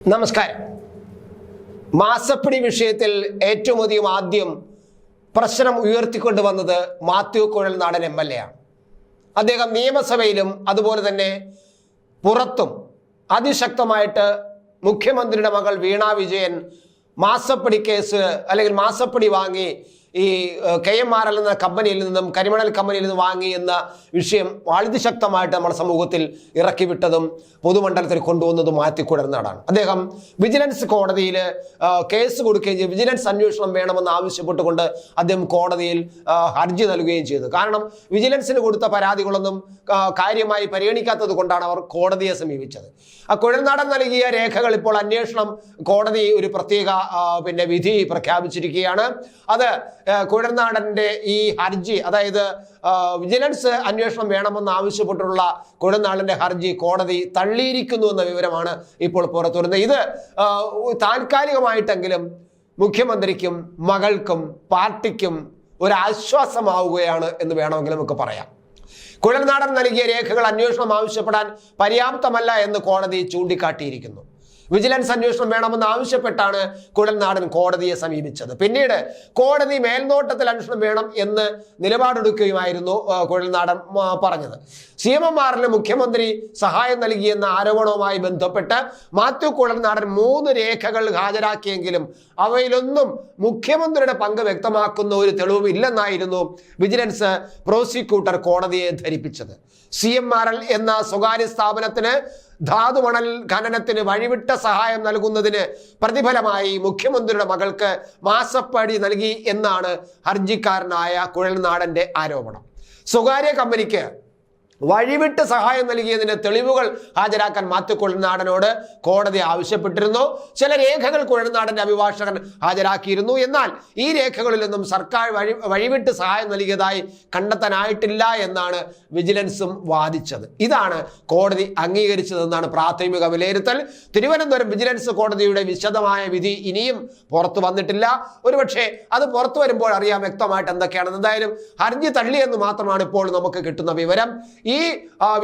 നമസ്കാരം. മാസപ്പിടി വിഷയത്തിൽ ഏറ്റവും അധികം ആദ്യം പ്രശ്നം ഉയർത്തിക്കൊണ്ടുവന്നത് മാത്യു കുഴൽ നാടൻ എം എൽ എ ആണ്. അദ്ദേഹം നിയമസഭയിലും അതുപോലെ തന്നെ പുറത്തും അതിശക്തമായിട്ട് മുഖ്യമന്ത്രിയുടെ മകൾ വീണ വിജയൻ മാസപ്പടി കേസ് അല്ലെങ്കിൽ മാസപ്പടി വാങ്ങി ഈ കെ എം ആർ എൽ എന്ന കമ്പനിയിൽ നിന്നും കരിമണൽ കമ്പനിയിൽ നിന്ന് വാങ്ങി എന്ന വിഷയം വളരെ ശക്തമായിട്ട് നമ്മുടെ സമൂഹത്തിൽ ഇറക്കി വിട്ടതും പൊതുമണ്ഡലത്തിൽ കൊണ്ടുവന്നതും മാറ്റിക്കുടർന്നതാണ് അദ്ദേഹം വിജിലൻസ് കോടതിയിൽ കേസ് കൊടുക്കുകയും ചെയ്തു. വിജിലൻസ് അന്വേഷണം വേണമെന്ന് ആവശ്യപ്പെട്ടുകൊണ്ട് അദ്ദേഹം കോടതിയിൽ ഹർജി നൽകുകയും ചെയ്തു. കാരണം വിജിലൻസിന് കൊടുത്ത പരാതികളൊന്നും കാര്യമായി പരിഗണിക്കാത്തത് കൊണ്ടാണ് അവർ കോടതിയെ സമീപിച്ചത്. ആ കുഴൽനാടൻ നൽകിയ രേഖകൾ ഇപ്പോൾ അന്വേഷണം കോടതി ഒരു പ്രത്യേക പിന്നെ വിധി പ്രഖ്യാപിച്ചിരിക്കുകയാണ്. അത് ആ, കുഴൽനാടന്റെ ഈ ഹർജി അതായത് വിജിലൻസ് അന്വേഷണം വേണമെന്ന് ആവശ്യപ്പെട്ടുള്ള കുഴൽനാടന്റെ ഹർജി കോടതി തള്ളിയിരിക്കുന്നു എന്ന വിവരമാണ് ഇപ്പോൾ പുറത്തു വരുന്നത് ഇത് താൽക്കാലികമായിട്ടെങ്കിലും മുഖ്യമന്ത്രിക്കും മകൾക്കും പാർട്ടിക്കും ഒരു ആശ്വാസമാവുകയാണ് എന്ന് വേണമെങ്കിൽ നമുക്ക് പറയാം. കുഴൽനാടൻ നൽകിയ രേഖകൾ അന്വേഷണം ആവശ്യപ്പെടാൻ പര്യാപ്തമല്ല എന്ന് കോടതി ചൂണ്ടിക്കാട്ടിയിരിക്കുന്നു. വിജിലൻസ് അന്വേഷണം വേണമെന്ന് ആവശ്യപ്പെട്ടാണ് കുഴൽനാടൻ കോടതിയെ സമീപിച്ചത്. പിന്നീട് കോടതി മേൽനോട്ടത്തിൽ അന്വേഷണം വേണം എന്ന് നിലപാടെടുക്കുകയുമായിരുന്നു കുഴൽനാടൻ പറഞ്ഞത്. സി എം എം ആറിന് മുഖ്യമന്ത്രി സഹായം നൽകിയെന്ന ആരോപണവുമായി ബന്ധപ്പെട്ട് മാത്യു കുഴൽനാടൻ മൂന്ന് രേഖകൾ ഹാജരാക്കിയെങ്കിലും അവയിലൊന്നും മുഖ്യമന്ത്രിയുടെ പങ്ക് വ്യക്തമാക്കുന്ന ഒരു തെളിവും ഇല്ലെന്നായിരുന്നു വിജിലൻസ് പ്രോസിക്യൂട്ടർ കോടതിയെ ധരിപ്പിച്ചത്. സി എം ആർ എൽ എന്ന സ്വകാര്യ സ്ഥാപനത്തിന് ധാതുമണൽ ഖനനത്തിന് വഴിവിട്ട സഹായം നൽകുന്നതിന് പ്രതിഫലമായി മുഖ്യമന്ത്രിയുടെ മകൾക്ക് മാസപ്പടി നൽകി എന്നാണ് ഹർജിക്കാരനായ കുഴൽനാടന്റെ ആരോപണം. സ്വകാര്യ കമ്പനിക്ക് വഴിവിട്ട് സഹായം നൽകിയതിന് തെളിവുകൾ ഹാജരാക്കാൻ മാത്യു കുഴൽനാടനോട് കോടതി ആവശ്യപ്പെട്ടിരുന്നു. ചില രേഖകൾ കുഴൽനാടന്റെ അഭിഭാഷകൻ ഹാജരാക്കിയിരുന്നു. എന്നാൽ ഈ രേഖകളിലൊന്നും സർക്കാർ വഴി വഴിവിട്ട് സഹായം നൽകിയതായി കണ്ടെത്താനായിട്ടില്ല എന്നാണ് വിജിലൻസും വാദിച്ചത്. ഇതാണ് കോടതി അംഗീകരിച്ചതെന്നാണ് പ്രാഥമിക വിലയിരുത്തൽ. തിരുവനന്തപുരം വിജിലൻസ് കോടതിയുടെ വിശദമായ വിധി ഇനിയും പുറത്തു വന്നിട്ടില്ല. ഒരുപക്ഷെ അത് പുറത്തു വരുമ്പോൾ അറിയാം വ്യക്തമായിട്ട് എന്തൊക്കെയാണെന്ന് എന്തായാലും ഹർജി തള്ളിയെന്ന് മാത്രമാണ് ഇപ്പോൾ നമുക്ക് കിട്ടുന്ന വിവരം. ഈ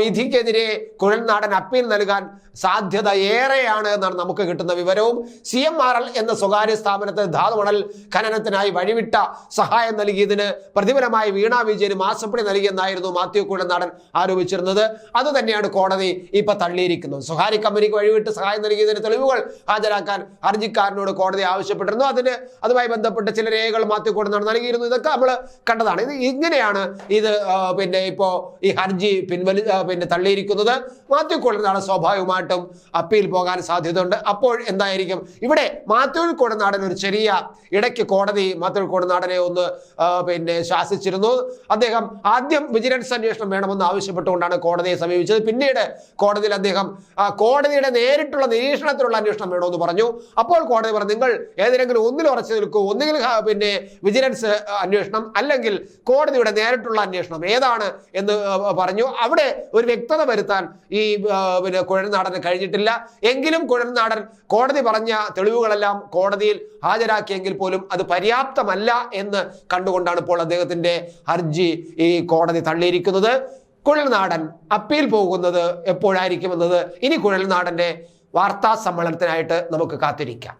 വിധിക്കെതിരെ കുഴൽനാടൻ അപ്പീൽ നൽകാൻ സാധ്യത ഏറെയാണ് എന്നാണ് നമുക്ക് കിട്ടുന്ന വിവരവും. സി എം ആർ എൽ എന്ന സ്വകാര്യ സ്ഥാപനത്തെ ധാതുമണൽ ഖനനത്തിനായി വഴിവിട്ട സഹായം നൽകിയതിന് പ്രതിഫലമായി വീണ വിജയന് മാസപ്പടി നൽകിയെന്നായിരുന്നു മാത്യു കുഴൽനാടൻ ആരോപിച്ചിരുന്നത്. അത് തന്നെയാണ് കോടതി ഇപ്പൊ തള്ളിയിരിക്കുന്നത്. സ്വകാര്യ കമ്പനിക്ക് വഴിവിട്ട് സഹായം നൽകിയതിന് തെളിവുകൾ ഹാജരാക്കാൻ ഹർജിക്കാരനോട് കോടതി ആവശ്യപ്പെട്ടിരുന്നു. അതിന് അതുമായി ബന്ധപ്പെട്ട ചില രേഖകൾ മാത്യു കുഴൽനാടൻ നൽകിയിരുന്നു. ഇതൊക്കെ നമ്മൾ കണ്ടതാണ്. ഇത് ഇങ്ങനെയാണ് ഇത് പിന്നെ ഇപ്പോ ഈ ഹർജി പിൻവലി പിന്നെ തള്ളിയിരിക്കുന്നത് മാത്യു കൊടനാടൻ സ്വാഭാവികമായിട്ടും അപ്പീൽ പോകാൻ സാധ്യതയുണ്ട്. അപ്പോൾ എന്തായിരിക്കും? ഇവിടെ മാത്യു കൊടനാടൻ ഒരു ചെറിയ ഇടയ്ക്ക് കോടതി മാത്യു കൊടനാടനെ ഒന്ന് പിന്നെ ശാസിച്ചിരുന്നു. അദ്ദേഹം ആദ്യം വിജിലൻസ് അന്വേഷണം വേണമെന്ന് ആവശ്യപ്പെട്ടുകൊണ്ടാണ് കോടതിയെ സമീപിച്ചത്. പിന്നീട് കോടതിയിൽ അദ്ദേഹം കോടതിയുടെ നേരിട്ടുള്ള നിരീക്ഷണത്തിലുള്ള അന്വേഷണം വേണമെന്ന് പറഞ്ഞു. അപ്പോൾ കോടതി പറഞ്ഞു നിങ്ങൾ ഏതെങ്കിലും ഒന്നിൽ ഉറച്ചു നിൽക്കൂ. ഒന്നുകിൽ പിന്നെ വിജിലൻസ് അന്വേഷണം അല്ലെങ്കിൽ കോടതിയുടെ നേരിട്ടുള്ള അന്വേഷണം ഏതാണ്? എന്ന് ആ, പറഞ്ഞു അവിടെ ഒരു വ്യക്തത വരുത്താൻ ഈ പിന്നെ കുഴൽനാടന് കഴിഞ്ഞിട്ടില്ല. എങ്കിലും കുഴൽനാടൻ കോടതി പറഞ്ഞ തെളിവുകളെല്ലാം കോടതിയിൽ ഹാജരാക്കിയെങ്കിൽ പോലും അത് പര്യാപ്തമല്ല എന്ന് കണ്ടുകൊണ്ടാണ് ഇപ്പോൾ അദ്ദേഹത്തിന്റെ ഹർജി ഈ കോടതി തള്ളിയിരിക്കുന്നത്. കുഴൽനാടൻ അപ്പീൽ പോകുന്നത് എപ്പോഴായിരിക്കുമെന്നത് ഇനി കുഴൽനാടന്റെ വാർത്താ സമ്മേളനത്തിനായിട്ട് നമുക്ക് കാത്തിരിക്കാം.